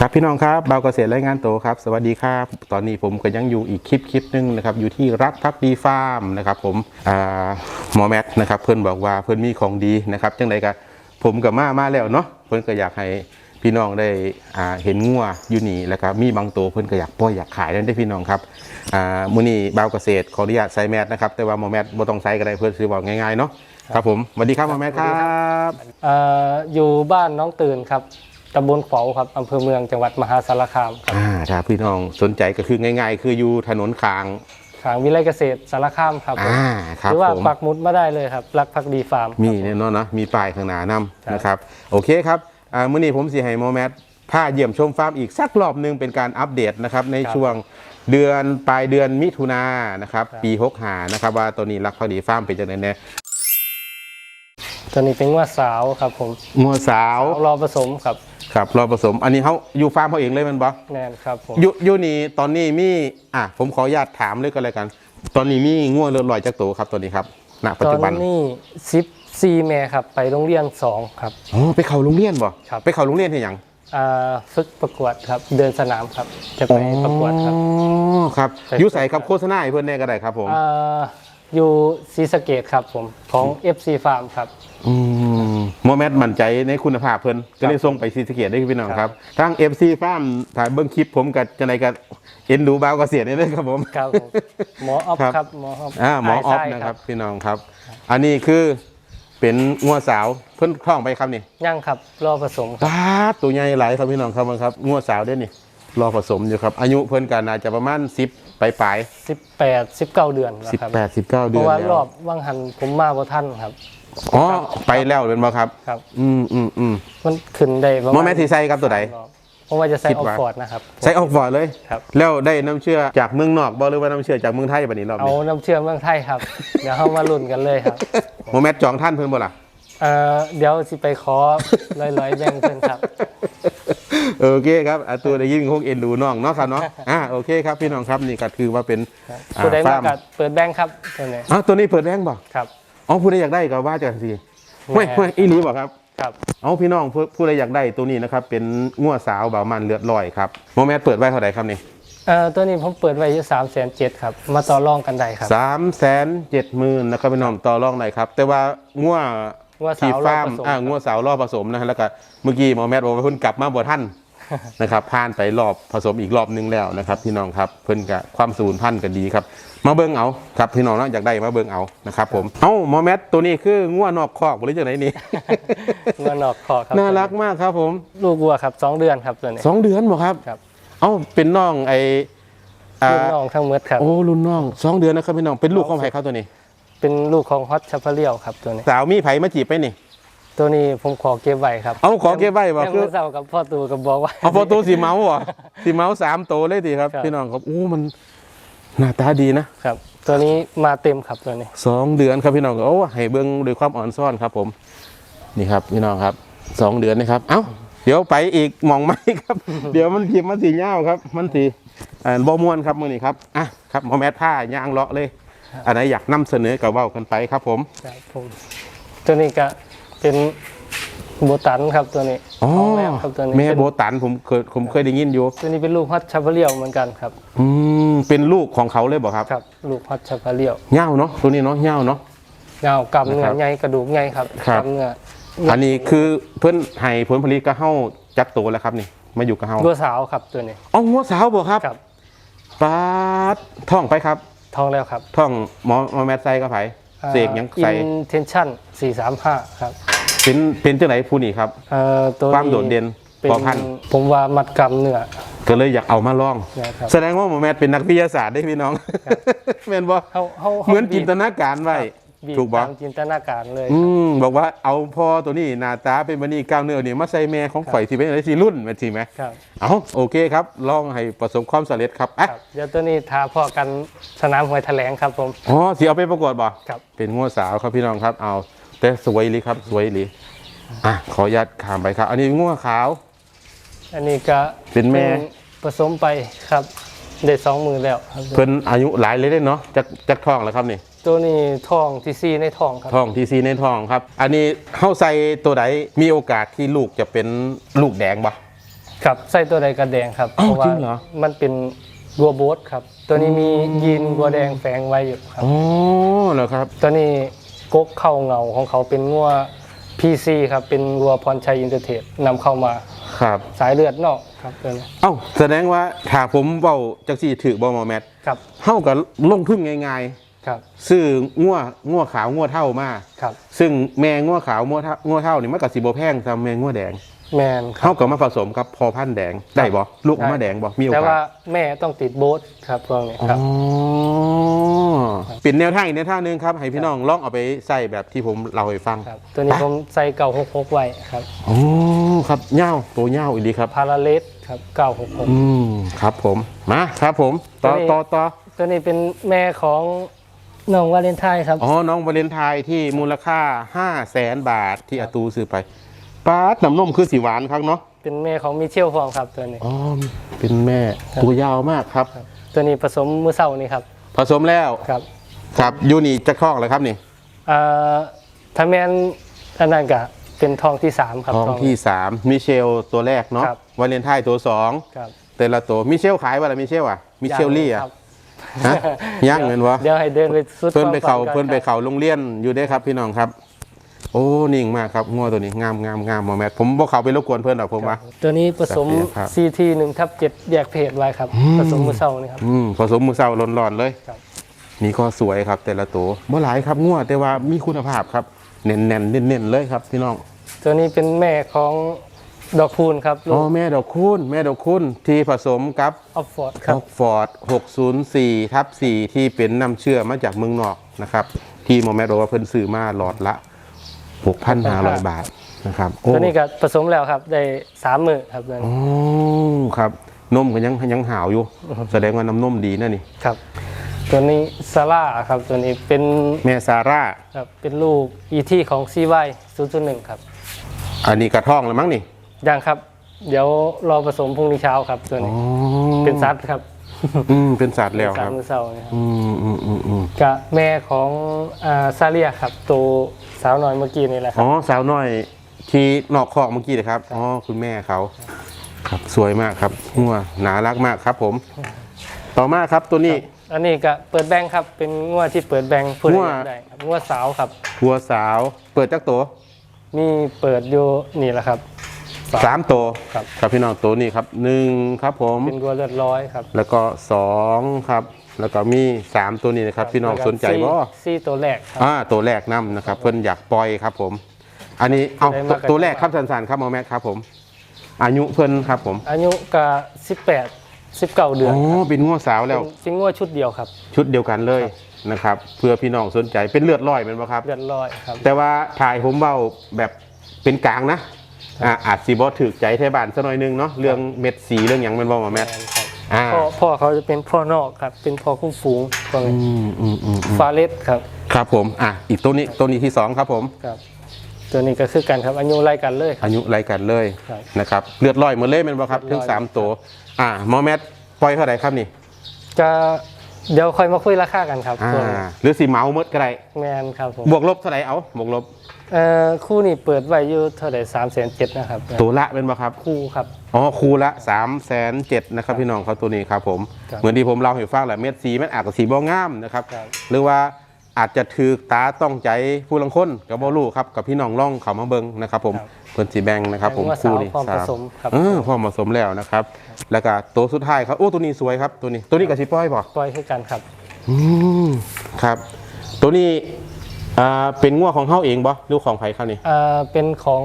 ครับพี่น้องครับเบาเกษตรรายงานโตครับ สวัสดีครับ ตอนนี้ผมก็ยังอยู่อีกคลิปคลิปนึงนะครับอยู่ที่รักพักดีฟาร์มนะครับผมอ่าหมอแมทนะครับเพื่อนบอกว่าเพื่อนมีของดีนะครับจังใดก็ผมกับมามาแล้วเนาะเพื่อนก็อยากให้พี่น้องได้เห็นงัวอยู่นี่แล้วก็มีบางตัวเพื่อนก็อยากปล่อยอยากขายนั่นได้พี่น้องครับอ่ามื้อนี้เบาเกษตรขออนุญาตใส่แมสนะครับแต่ว่าหมอแมทบ่ต้องใส่ก็ได้เพื่อนซื้อบอกง่ายๆเนาะครับผมสวัสดีครับหมอแมทครับอ่ออยู่บ้านน้องตื่นครับ ตำบลขวาวครับอำเภอเมืองจังหวัดมหาสารคามครับอ่าถ้าพี่น้องสนใจก็คือง่าย ๆ คืออยู่ถนนคางทางวิไลเกษตรสารคามครับผมอ่าครับหรือว่าผม ปักหมุดมาได้เลยครับรักพักดีฟาร์ม มีครับผแน่นอนเนาะมีป้ายข้างหน้านำครับนะครับ โอเคครับอ่ามื้อนี้ผมสิให้โมแมทพาเยี่ยมชมฟาร์มอีกสักรอบหนึงเป็นการอัปเดตนะครับ ในช่วงเดือนปลายเดือนมิถุนายนนะครับปี65นะครับ ว่าตัวนี้รักพอดีฟาร์มเป็นจังไดแน่ตัวนี้เป็นว่าสาวครับผมงัวสาวเอารอผสมครับ ครับรอผสม อันนี้เขาอยู่ฟาร์มเขาเองเลยแมันบ่แน่นครับผมอยู่อยู่นี่ตอนนี้มีอะผมขออนุญาตถามเลยก็แล้วกัน ตอนนี้มีงัวเลือดลอยจากตัวครับตัวนี้ครับณปัจตอจุบันนนี้ซิปซีแม่ครับไปโรงเรียนสองครับ อ๋อไปเข้าโรงเรียนบ่ครับ ไปเข้าโรงเรียนที่หยังอ่าฝึกประกวดครับเดินสนามครับจะไปประกวดครับ อ๋อครับไป อยุใส่ครับโฆษณาให้เพื่อนแน่ก็ได้ครับผม อ่า อยู่ศรีสะเกดครับผมของ FC Farm ครับ อืมโมแมทมั่นใจในคุณภาพเพิ่นก็เลยส่งไปซีสะเกตได้พี่น้องครับทาง FC ฟาร์มถ่ายเบิ้งคลิปผมกับจังไดก็เอ็นดูบ้าวเกษียณนี่เลยครับผม ครับผมหมอออฟครับครับหมอออฟอ่าหมอออฟใช่นะครับ พี่น้องครับ อันนี้คือเป็นงัวสาวเพิ่นคล้องไปครับนี่ย่างครับ รอผสมครับตาดตัวใหญ่หลายครับพี่น้องครับครับงัวสาวเด้อนี่รอผสมอยู่ครับ อายุเพิ่นกันน่าจะประมาณ10 ปลาย18 19เดือนแล้วๆครับ18 19เพเดือนราะว่าแล้รวอบว่างหันผมมาบ่ทันครับ อ๋อไปแล้วเป็นบ่ครับ ครับ อืมอืมอืมมันขึ้นได้ประโมมาณแมทที่ใส่ครับตัวใดรอบเพราะว่าจะใส่คิดออฟว่าฟอร์ดนะครับ ใส่ออกฟอร์ดเลย ครับ แล้วได้น้ำเชื่อจากเมืองนอกบ่หรือว่าน้ำเชื่อจากเมืองไทยบัดนี้รอบเอานี้น้ำเชื่อมเมืองไทยครับ เดี๋ยวเข้ามาลุ้นกันเลยครับโมแมทจองท่านเพิ่นบ่ล่ะ เอ่อเดี๋ยวสิไปขอลอยๆแบ่งเพิ่นครับ โอเคครับอะตัวได้ยินคงเอ็นดูน้องเนาะครับเนาะอ่าโอเคครับพี่น้องครับนี่ก็คือว่าเป็นอ่าผู้ใดมาฟาร์มกัดเปิดแบ่งครับตัวนี้อ๋อตัวนี้เปิดแบงค์บ่ครับอ๋อผู้ใดอยากได้ก็ว่าจังสิไม่ไม่อีหลีบ่ครับครับเอาพี่น้องผู้ผู้ใดอยากได้ตัวนี้นะครับเป็นงัวสาวบ่าวมันเลือดลอยครับโมแมทเปิดไว้เท่าไหร่ครับนี่เอ่อตัวนี้ผมเปิดไว้อยู่3 7 0 0 0ครับ มาต่อรองกันได้ครับสามแสนเจ็ดหมื่นนะครับพี่น้องต่อรองหน่อยครับ แต่ว่างัวงัวสาว ที่ฟาร์มรอบผสมอ่าครับงัวสาวรอบผสมนะฮะแล้วก็เมื่อกี้หมอแมทบอกว่าเพิ่นกลับมาบ่ท่านนะครับผ่านไปรอบผสมอีกรอบนึงแล้วนะครับพี่น้องครับเพิ่นกับความสูญพันธุ์กันดีครับ มาเบิ่งเอาครับพี่น้องเนาะอยากได้มาเบิ่งเอานะครับผมเอ้าหมอแมทตัวนี้คืองัวนอกคอกหรือจังไหนนี่งัวนอกคอครับน่ารักมากครับผมลูกวัวครับสองเดือนครับตัวนี้สองเดือนบ่ครับครับเอ้าเป็นน้องไออ่าลูกน้องทั้งหมดครับโอ้รุ่นน้องสองเดือนนะครับพี่น้องเป็นลูกของไผครับตัวนี้ เป็นลูกของฮอตชัพเปอร์เรียวครับตัวนี้ สาวมีไผมาจีบไปนี่ ตัวนี้ผมขอเก็บไว้ครับเอาขอเก็บไว้บ่ยังคือ เมื่อเช้ากับพ่อตูกับบอกว่า เอาพอตัวสีเมาส์เหรอสีเมาส์สามตัวเลยทีครับ ครับ พี่น้องครับโอ้มันหน้าตาดีนะครับ ตัวนี้มาเต็มครับตัวนี้ สองเดือนครับพี่น้องโอ้ให้เบิ้งด้วยความอ่อนซ่อนครับ ผม นี่ครับ พี่น้องครับสองเดือนนะครับ เอ้าเดี๋ยวไปอีกหมองไม้ครับ เดี๋ยวมันขีมันสีเงาครับ มันสีอ่าบอมวนครับมือนี้ครับอะครับหมอแมทผ้ายางเลาะเลย อันไหนอยากนำเสนอกับว่ากันไปครับผมครับผมตัวนี้ก็เป็นโบตันครับตัวนี้อ๋อของแล้วครับตัวนี้แม่เป็นโบตันผมเคยผมเคยได้ยินอยู่ตัวนี้เป็นลูกฮอตชัพเปอร์เรียวเหมือนกันครับอืมเป็นลูกของเขาเลยบอกครับครับ ลูกฮอตชัพเปอร์เรียวเงาเนาะตัวนี้เนาะเงาเนาะเงากำเนื้นะครัอบใหญ่กระดูกใหญ่ครับครับกำเนื้ออันนี้คือเพื่อนให้ผลผลิตก็เฮ้าจักโตแล้วครับนี่มาอยู่กับเฮ้าตัวสาวครับตัวนี้อ๋องัวสาวบ่ครับครับปาดท่องไปครับ ทองแล้วครับท่องหมอหมอแมทไซก็ไผเสกหยังใส่อินเทนชั่นสี่สามห้าครับเป็นเป็นจังไหนผู้นี่ครับเอ่อตัวความโดดเด่นเป็นพอพันธุ์ผมว่ามัดกำเนื้อ ก็เลยอยากเอามาลองนะครับแสดงว่าหมอแมทเป็นนักวิทยาศาสตร์ได้พี่น้องแม่นบ่เฮาเฮาเหมือนจินตนาการไว้ บีบถูกบ่ ตามจินตนาการเลย อืมบอกว่าเอาพอตัวนี้หน้าตาเป็นบันนี่ก้าวเนื้อนี่มาใส่แม่ของข่อยที่เป็นอะไรสิรุ่นแม่นสิไหมครับ เอาโอเคครับ ลองให้ประสบความสำเร็จครับอะครับเดี๋ยวตัวนี้ทาพ่อกันสนามหวยแถลงครับผม อ๋อสิเอาไปประกวดบ่ ครับ เป็นงัวสาวครับพี่น้องครับเอา แต่สวยเลยครับสวยเลยอะขออนุญาตข้ามไปครับ อันนี้งัวขาว อันนี้ก็เป็นแม่ ผสมไปครับ ได้สองมือแล้วครับเพิ่นอายุหลายเลยเด้เนาะจักจักทองแล้วครับนี่ ตัวนี้ทองที่ซีในทองครับ ทองทีซีในทองครับ อันนี้เข้าใส่ตัวใดมีโอกาสที่ลูกจะเป็นลูกแดงบ่ครับใส่ตัวใดกระแดงครับ อ้าวเพราะว่าจริงเหรอ มันเป็นวัวโบสครับ ตัวนี้มียีนวัวแดงแฝงไว้อยู่ครับ อ๋อเหรอครับ ตัวนี้กกเข้าเงาของเขาเป็นงัว PC ครับ เป็นวัวพรชัยอินเตอร์เทรดนำเข้ามาครับ สายเลือดนอกครับตัวนี้เอ้าแสดงว่าถ้าผมเว้าจักสี่ถือบอมอแมทครับเท่ากับลงทุนง่าย ครับๆซื้องัวงัวขาวงัวเท่ามาครับ ซึ่งแม่งัวขาวงัวเท่างัวเท่านี่มันกับสีโบแพงตามแม่งัวแดงแมนครัเท่าบ กับมาผสมกับพอพันธุ์แดงได้บ่ลูกออกมาแดงบ่มีโอแต่กาว่าสแม่ต้องติดโบสครับพวกนี้ครับ อ๋อเป็นแนวทางอีกแนวทางหนึงครับ ให้พี่น้องลองเอาไปใส่แบบที่ผมเล่าให้ฟังครับ ตัวนี้ผมใส่เก่าหกหกไว้ครับอ๋อครับเง่าตัวเง่าอีกดีครับ พาราเลสครับเก้าหกหก อืมครับผมมาครับผมต่อตัวนี้ต่อต่อตัวนี้เป็นแม่ของ น้องวาเลนไทน์ครับ อ๋อ น้องวาเลนไทน์ที่มูลค่า5 0 0แสนบาทที่อาตูซื้อไปป้าดน้ำนมคือสีหวานครับเนาะ เป็นแม่ของมิเชลฟองครับตัวนี้ อ๋อ เป็นแม่ตัวยาวมากครับ ครับตัวนี้ผสมมือเศร้านี่ครับ ผสมแล้วครับครับยูนี่จะคลองแล้วครับนี่เอ่อถ้าแมนอันนั้นก็เป็นทองที่สามครับ ท้องที่3มิเชลตัวแรกเนาะครับ วาเลนไทน์ตัวครับ2แต่ละตัวมิเชลขายว่าอะไรมิเชลอะมิเชลลี่อะครับ ฮะย่างเงินวะเดี๋ยวให้เดินไปสุดเพื่อนไปเขาควมฝัเพื่อนไปก่เขาโรงเรียนอยู่ได้ครับ พี่น้องครับ โอ้นิ่งมากครับงัวตัวนี้งามงามงามหมอแมทผมบอกเขาไปรบกวนเพื่อนหรอกผมว่าตัวนี้ผสมครับ CT 1ทับ7แยกเพศไว้ครับ ผสมมือเศร้านี่ครับอืมผสมมือเศร้าร้อนๆเลยครับนี่ก็สวยครับ แต่ละตัวบ่หลายครับงัวแต่ว่ามีคุณภาพครับเน้นๆเน้นๆเลยครับพี่น้อง ตัวนี้เป็นแม่ของ ดอกคูณครับลูอ๋อกแม่ดอกคุณแม่ดอกคุณที่ผสมกับออฟฟอร์ดคอรับอกฟอร์ด604ทับ4ที่เป็นน้ำเชื่อมาจากเมืองนอกนะครับ ที่หมอแม่บอกว่าเพิ่นซื้อมาหลอดละ 6,500 บาทนะครับโอ้ ตัวนี้ก็ผสมแล้วครับ ได้สามมือครับตัวอ๋นี้อครับนมก็ยังยังหาวอยู่ แสดงว่าน้ำนมดีนะนี่ ครับ ตัวนี้ซาร่าครับตัวนี้เป็นแม่ซาร่า ครับเป็นลูกอีที่ของซีไวศูนย์หนึ่งครับ อันนี้กระท่องแล้วมั้งนี่ ยังครับ เดี๋ยวรอผสมพรุ่งนี้เช้าครับตัวอ๋อนี้ เป็นซัดครับอืมเป็นสัตว์แล้วสาคมรับมือเศร้านี่ครับอืมอืมอืมอืมกับแม่ของอ่าซาเลียครับ ตัวสาวน้อยเมื่อกี้นี่แหละครัอ๋บ อสาวน้อยที่นอกคอกเมื่อกี้เลยครับอ๋อคุณแม่เขาครับสวยมากครับหัวหนารักมากครับ ผม ต่อมาครับตัวนี้ อันนี้ก็เปิดแบงค์ครับ เป็นงวดที่เปิดแบงค์ผู้ใดงัว อยากได้ครับงวดสาวครับวัวสาว เปิดจักตัว มีเปิดอยู่นี่แหละครับ สามตัวครับ ครับพี่น้องตัวนี้ครับหนึ่งครับผมเป็นวัวเลือดร้อยครับ แล้วก็สองครับ แล้วก็มีสามตัวนี้นะครับ พี่น้องสนใจบ่ซี่ตัวแรกครับอ่าตัวแรกนํนะครับ เพิ่นอยากปล่อยครับผม อันนี้เอาได้ตัวมากกว่าตัวแรกครับสันๆครับหมอแม็กครับผม อายุเพิ่นครับผม อายุก็สิบแปดสิบเก้าเดือนอ๋อเป็นงัวสาวแล้วเป็นเป็นงวดชุดเดียวครับ ชุดเดียวกันเลยนะครับ เพื่อพี่น้องสนใจเป็นเลือดลอยเป็นปะครับเลือดร้อยครับ แต่ว่าถ่ายผมเบาแบบเป็นกลางนะ อ่าอาจสีบอถือใจไทยบ้านสักหน่อยนึงเนาะเรื่องเม็ดสีเรื่องอย่างมันบอกมาแมทแมนครับอ่าพ่อพ่อเขาจะเป็นพ่อนอกครับ เป็นพ่อคุ้มฝูงตัวอืนี้มอืมอืมอืมฟาเลสครับครับผมอะอีกตัวนี้ตัวนี้ที่สองครับผมครับ ตัวนี้ก็คือกันครับอายุไล่กันเลยครับ อายุไรกันเลยครับนะครับเลือดลอยหมดเลยเป็นปะครับเลืทั้อดงลอยสามตัวอ่าหมอแมทปล่อยเท่าไหร่ครับนี่ จะ เดี๋ยวค่อยมาคุยราคากันครับอ่าตัวนี้หรือสีเมาเมดก็ได้แมนครับผมบวกลบเท่าไหร่เอาบวกลบเอ่อคู่นี้เปิดไว้อยู่เท่าไหร่สามแสนเจ็ดนะครับตัวละเป็นปะครับ คู่ครับ อ๋อคูละ3ามแสนเจ็ดนะครับพี่น้องเขาตัวนี้ครับผม ครับเหมือนที่ผมเล่าให้ฟังแหละเม็ดสีมันอาจจะสีบ่งามนะครับ ครับ หรือว่า อาจจะถือตาต้องใจผู้ลังคนกับบ่รู้ครับกับพี่น้องล่องเขามาเบิงนะครับ ผมครับเพิ่นสีแบงนะครับ ผมแปลว่าคู่สาวนี้พร้อมผสมครับเออพร้อมผสมแล้วนะครับ แล้วก็ตัวสุดท้ายครับโอ้ตัวนี้สวยครับตัวนี้ตัวนี้กับสิป้อยบ่ปล่อยให้กันครับอืมครับ ตัวนี้อ่าเป็นงัวของเฮาเองบ่หรือของไผครับนี่เอ่อเป็นของ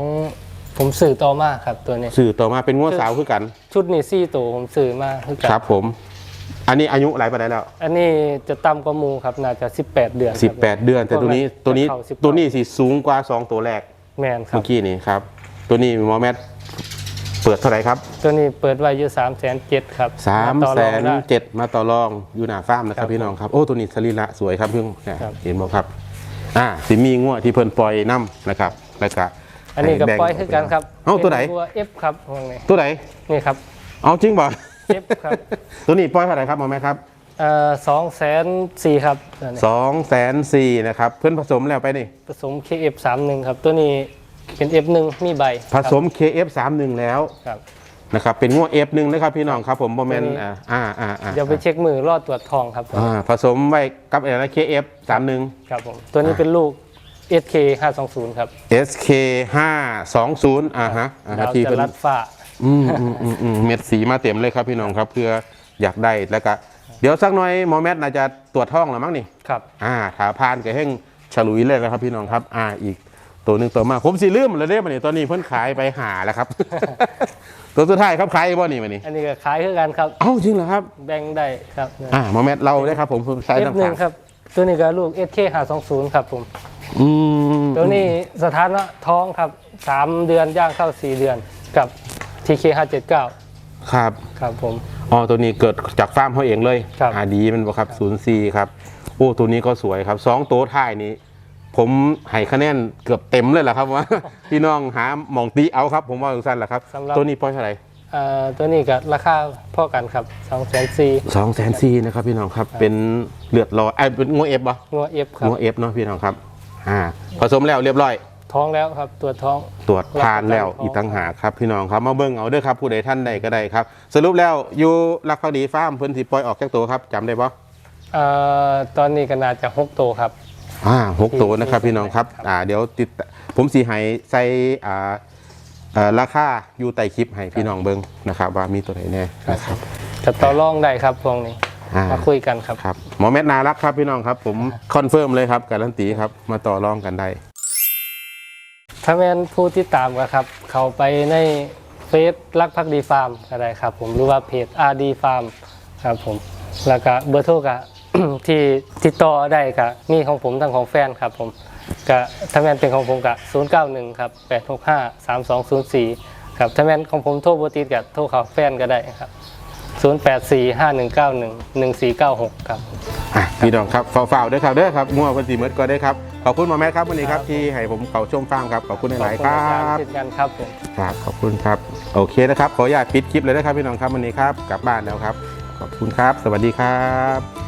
ผมสื่อต่อมาครับตัวนี้สื่อต่อมาเป็นงัวสาวคือกัน ชุดนี้ซี่ตัวผมสื่อมาคือกันครับผม อันนี้อายุหลายปานใดแล้ว อันนี้จะต่ำกว่าหมูครับน่าจะ 18 เดือนครับ18 เดือน แต่ตัวนี้ตัวนี้เข้า19ตัวนี้สิสูงกว่า 2 ตัวแรกแมนครัเมื่บอกี้นี่ครับ ตัวนี้หมอแมทเปิดเท่าไหร่ครับ ตัวนี้เปิดไว้อยู่3 7 0 0 0ครับ3ต่อแสรองนได้เจ็ดมาต่อรองอยู่หน้าฟาร์มนะคครัรับบพี่น้องครับโอ้ตัวนี้สรีระสวยครับเพิ่งเนี่ยครับเห็นบ่ครับอ่าสิมีงัวที่เพิ่นปล่อยน้ำนะครับแล้วก็อันนี้ก็แบ่งปล่อยคือกันครับเอ้าตัวไหนป็ตัว F ครับพวกนี้ตัวไหนนี่ครับเอาจริงบ่ F ครับตัวนี้ปล่อยเท่าไหร่ครับหมอแมทครับเอ่อสองแสนสี่ครับตัวนี้สองแสนสี่นะครับ เพิ่นผสมแล้วไปนี่ ผสม KF 3 1ครับ ตัวนี้เป็น F 1 มีใบ ผสม KF31 แล้วครับนะครับเป็นงัวเอฟหนึ่งนะครับพี่น้องครับผมโมเมนตัวนี้อ่าอ่าอ่าอ่าเดี๋ยวไปเช็คมือรอดตรวจทองครับอ่าผสมไว้กับอะไรเคเอฟสามหนึ่งครับผมตัวนี้เป็นลูก SK 520 ครับ SK 520อ่าฮะอ่าฮะดาวที่จะเพิ่นรัดฝ้า อืมอืมอืมอืมเม็ดสีมาเต็มเลยครับพี่น้องครับเพื่ออยากได้แล้วก็เดี๋ยวสักหน่อยหมอแมทน่าจะตรวจท้องแล้วมั้งนี่ ครับ อ่าถาพานกับเฮงฉลุยเลยนะครับพี่น้องครับ อ่าอีกตัวหนึ่งตัวมาผมสิลืมเลยเด้มาเนี่ตอนนี้เพิ่นขายไปหาแล้วครับ ตัวสุดท้ายครับขายบ่นี่มานี่อันนี้ก็ขายคือกันครับ เอ้าจริงเหรอครับ แบ่งได้ครับอ่าหมอแมทเราได้ครับ ผมผมใช้เอฟน้ำหนึ่ขางงครับ ตัวนี้ก็ลูก SK 520ครับผมอืมตัวนี้สถานะท้องครับ 3 เดือนย่างเข้า 4 เดือนกับ TK 579ครับครับผม อ๋อตัวนี้เกิดจากฟาร์มเขาเองเลยครับอ่าดีมันบ่ครับศูนย์สี่ครับโอ้ตัวนี้ก็สวยครับสองตัวท้ายนี้ ผมให้คะแนนเกือบเต็มเลยแหละครับว่า พี่น้องหาหมองตีเอาครับ ผมว่าสั้นแหละครับ สำหรับ ตัวนี้ปล่อยเท่าไหร่ เอ่อตัวนี้ก็ราคาพ่อกันครับ2 4 0 0 0สองแสนสี่นะครับพี่น้องครับเป็นเลือดรอยไอ้ยเป็นงัวเอฟปะงัว F ครับงัวเอฟเนาะพี่น้องครับอ่าผสมแล้วเรียบร้อย ท้องแล้วครับตัวท้องตรวจทานแล้วรับประกันอีกตั้งหากครับพี่น้องครับมาเบิ่งเอาเด้อครับผู้ใดท่านใดก็ได้ครับ สรุปแล้วอยู่รักพักดีฟาร์มเพิ่นสิปล่อยออกแค่ตัวครับจำได้ปะเอ่อตอนนี้ก็น่าจะ6ตัวครับ อ่าหกตัวนะครับที่พี่น้องครับครับอ่าเดี๋ยวติดผมสีให้ใส่อ่าเอ่อราคาอยู่ใต้คลิปให้พี่น้องเบิ่งนะครับ ว่ามีตัวไหนแน่นะครับ จะต่อรองได้ครับพวกนี้อ่ามาคุยกันครับ ครับหมอแมทนารักครับพี่น้องครับ ผมคอนเฟิร์มเลยครับการันตีครับมาต่อรองกันได้ ถ้าแม่นผู้ที่ตามก็ครับ เขาไปในเฟซรักพักดีฟาร์มก็ได้ครับ ผมหรือว่าเพจ RD Farm ครับผมแล้วก็เบอร์โทรก็ ที่ติดต่อได้ก็มีของผมทั้งของแฟนครับผมก็ถ้าแม่นเป็นของผมก็091ครับ865 3204ครับถ้าแม่นของผมโทรบ่ติดก็โทรเขาแฟนก็ได้ครับ 084 5191 1496 ครับ อะพี่น้องครับฝ่าวๆด้วยครับเด้อครับงัวพันสีเมดก็ได้ครับ ขอบคุณหมอแมทครับวันนี้ครับที่ให้ผมเขาชมฟาร์มครับขอบคุณหลายๆคขรัอบคุณอาจารบย์เช่นกันครับผมครับขอบคุณครับโอเคนะครับขออนุญาตปิดคลิปเลยนะครับพี่น้องครับวันนี้ครับกลับบ้านแล้วครับ ขอบคุณครับ สวัสดีครับ